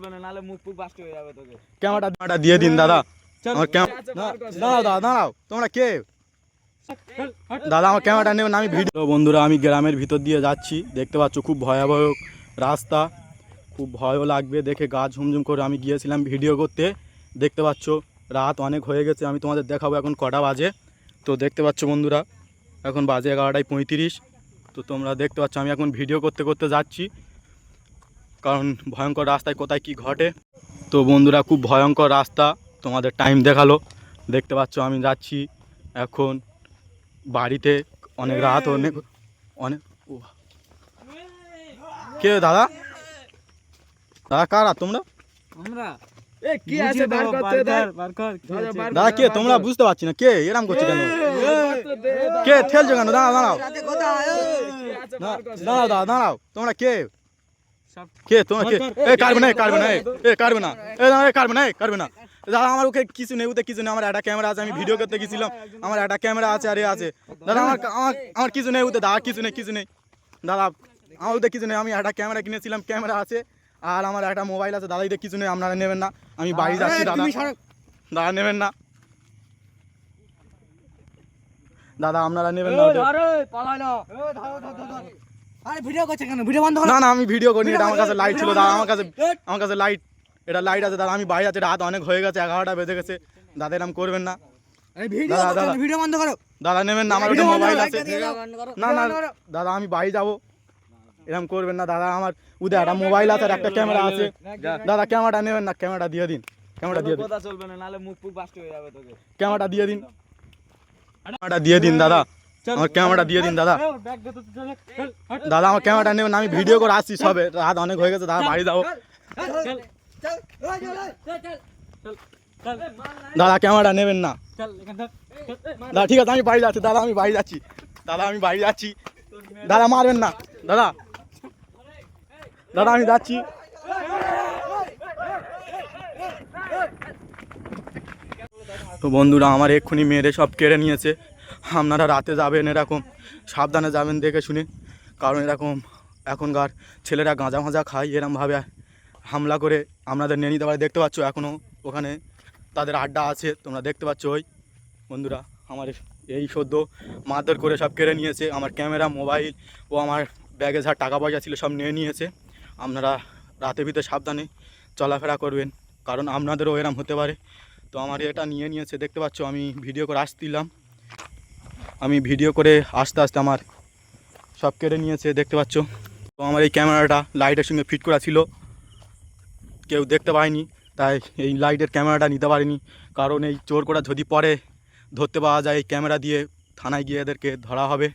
চলবে না নালে মুখ ফুক বাস্ট হয়ে যাবে তোকে। ক্যামেরাটা ক্যামেরাটা দিয়ে দিন দাদা। আমার কর, দাঁড়াও দাদা দাঁড়াও। তোমরা কে? দাদা আমার ক্যামেরাটা নেবেন আমি ভিডিও বন্ধুরা আমি গ্রামের ভিতর দিয়ে যাচ্ছি। দেখতে পাচ্ছ খুব ভয়াবহ রাস্তা। খুব ভয়ও লাগবে দেখে গা ঝুমঝুম করে আমি গিয়েছিলাম ভিডিও করতে। দেখতে পাচ্ছ রাত অনেক হয়ে গেছে আমি তোমাদের দেখাবো এখন কটা বাজে। তো দেখতে পাচ্ছ বন্ধুরা এখন বাজে এগারোটায় পঁয়ত্রিশ। তো তোমরা দেখতে পাচ্ছ আমি এখন ভিডিও করতে করতে যাচ্ছি। কারণ ভয়ঙ্কর রাস্তায় কোথায় কি ঘটে। তো বন্ধুরা খুব ভয়ঙ্কর রাস্তা। তোমাদের টাইম দেখাল। দেখতে পাচ্ছ আমি যাচ্ছি এখন বাড়িতে। অনেক রাত অনেক অনেক কে দাদা? দাদা কারা তোমরা? আমরা। কি আছে? বার করতে দে। বার কর। দাদা, কে? তোমরা বুঝতে পারছি না। কে? এরম করছে কেন? কে ঠেলছো কেন? দাঁড়াও দাঁড়াও। দাঁড়াও দাঁড়াও দাঁড়াও। তোমরা কে? কে তোমরা কে? এ কাটবে না এ কাটবে না এ, কাটবে না। এ এ কাটবে না এ কাটবে না। দাদা আমার ওকে কিছু নেই ওতে কিছু নেই আমার একটা ক্যামেরা আছে আমি ভিডিও করতে গেছিলাম আমার একটা ক্যামেরা আছে আর এ আছে। দাদা আমার আমার আমার কিছু নেই ওতে দাদা কিছু নেই কিছু নেই। দাদা আমার ওতে কিছু নেই আমি একটা ক্যামেরা কিনেছিলাম ক্যামেরা আছে আর আমার একটা মোবাইল আছে দাদা কিছু নেই আপনারা নেবেন না। আমি বাড়ি যাচ্ছি দাদা। দাদা নেবেন না। দাদা আপনারা নেবেন না। আরে ভিডিও করছে কেন? ভিডিও বন্ধ না না আমি ভিডিও করিনি এটা আমার কাছে লাইট ছিল দাদা আমার কাছে আমার কাছে লাইট এটা লাইট আছে দাদা আমি বাইরে আছি রাত অনেক হয়ে গেছে এগারোটা বেজে গেছে। দাদা এরকম করবেন না। ভিডিও দাদা, দাদা। বন্ধ করো। দাদা নেবেন না আমার একটা মোবাইল আছে। না না দাদা আমি বাড়ি যাব। এরকম করবেন না দাদা আমার উদয় একটা মোবাইল আছে আর একটা ক্যামেরা আছে। দাদা ক্যামেরাটা নেবেন না ক্যামেরাটা দিয়ে দিন ক্যামেরাটা দিয়ে দিন। কথা চলবে না নালে মুখ ফুক বাস্ট হয়ে যাবে তোকে। ক্যামেরাটা দিয়ে দিন। ক্যামেরাটা দিয়ে দিন দাদা। আমার ক্যামেরাটা দিয়ে দিন দাদা। দাদা আমার ক্যামেরাটা নেবেন না, আমি ভিডিও করে আসছি সবে। রাত অনেক হয়ে গেছে দাদা বাড়ি যাব। দাদা ক্যামেরাটা নেবেন না। দাদা ঠিক আছে আমি বাড়ি যাচ্ছি দাদা আমি বাড়ি যাচ্ছি। দাদা আমি বাড়ি যাচ্ছি। দাদা মারবেন না। দাদা। দাদা আমি যাচ্ছি। তো বন্ধুরা আমার এক্ষুনি মেরে সব কেড়ে নিয়েছে। আপনারা রাতে যাবেন এরকম, সাবধানে যাবেন দেখে শুনে। কারণ এরকম এখনকার ছেলেরা গাঁজা ফাঁজা খায় এরমভাবে। হামলা করে আপনাদের নিয়ে নিতে পারে, দেখতে পাচ্ছ এখনও ওখানে তাদের আড্ডা আছে, তোমরা দেখতে পাচ্ছ ওই। বন্ধুরা, আমার এই সদ্য মারধর করে সব কেড়ে নিয়েছে, আমার ক্যামেরা, মোবাইল, ও আমার ব্যাগে যা টাকা পয়সা ছিল সব নিয়ে নিয়েছে। আপনারা রাতের ভিতরে সাবধানে চলাফেরা করবেন, কারণ আপনাদেরও এরম হতে পারে। তো আমার এটা নিয়ে নিয়েছে, দেখতে পাচ্ছ আমি ভিডিও করে আসছিলাম। আমি ভিডিও করে আস্তে আস্তে আমার সব কেটে নিয়েছে, দেখতে পাচ্ছ? তো আমার এই ক্যামেরাটা লাইটের সঙ্গে ফিট করা ছিল। কেউ দেখতে পায়নি, তাই এই লাইটের ক্যামেরাটা নিতে পারিনি। কারণ এই চোর করা যদি পরে ধরতে পাওয়া যায় এই ক্যামেরা দিয়ে থানায় গিয়ে এদেরকে ধরা হবে।